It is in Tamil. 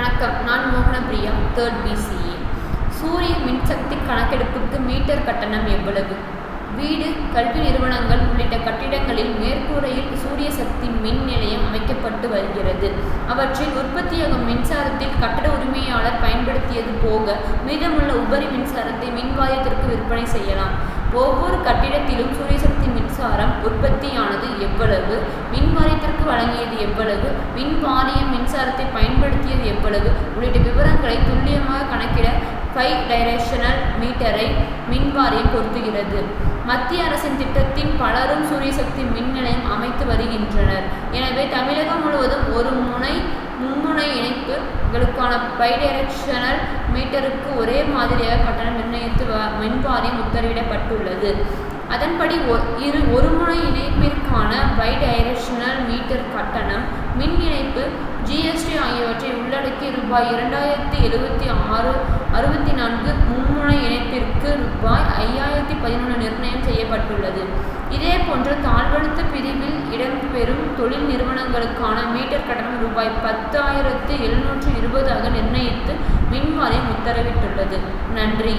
வணக்கம். நான் மோகனபிரியா தேர்ட் பிசிஏ சூரிய மின்சக்தி கணக்கெடுப்புக்கு மீட்டர் கட்டணம் எவ்வளவு? வீடு கல்வி நிறுவனங்கள் உள்ளிட்ட கட்டிடங்களில் மேற்கூரையில் சூரிய சக்தி மின் நிலையம் அமைக்கப்பட்டு வருகிறது. அவற்றில் உற்பத்தியாகும் மின்சாரத்தில் கட்டட உரிமையாளர் பயன்படுத்தியது போக மீதமுள்ள உபரி மின்சாரத்தை மின்வாயத்திற்கு விற்பனை செய்யலாம். ஒவ்வொரு கட்டிடத்திலும் சூரியசக்தி மின்சாரம் உற்பத்தியானது எவ்வளவு? மின்வாரியத்திற்கு வழங்கியது எவ்வளவு? மின் வாரியம் மின்சாரத்தை பயன்படுத்தி எவ்வளவு உள்ளிட்ட விவரங்களை துல்லியமாக கணக்கிட ஃபைவ் டைரக்ஷனல் மீட்டரை மின் வாரியம் பொருத்துகிறது. மத்திய அரசின் திட்டத்தின் பலரும் சூரியசக்தி மின் நிலையம் அமைத்து வருகின்றனர். எனவே தமிழகம் முழுவதும் ஒரு முனை மும்முனை இணைப்புகளுக்கான பைடைரக்ஷனல் மீட்டருக்கு ஒரே மாதிரியாக கட்டணம் நிர்ணயித்து மின்வாரியம் மின் வாரியம் உத்தரவிடப்பட்டுள்ளது. அதன்படி இரு ஒரு முனை இணைப்பிற்கான பைடைரக்ஷனல் மீட்டர் கட்டணம் மின் இணைப்பு ஜிஎஸ்டி ஆகியவற்றை உள்ளடக்கி ரூபாய் இரண்டாயிரத்தி எழுபத்தி ஆறு அறுபத்தி நான்கு மும்முனை இணைப்பிற்கு ரூபாய் ஐயாயிரத்தி பதினொன்று நிர்ணயம் செய்யப்பட்டுள்ளது. இதேபோன்று தாழ்வழுத்த பிரிவில் இடம்பெறும் தொழில் நிறுவனங்களுக்கான மீட்டர் கட்டணம் ரூபாய் பத்தாயிரத்து எழுநூற்று இருபதாக நிர்ணயித்து மின்வாரியம் உத்தரவிட்டுள்ளது. நன்றி.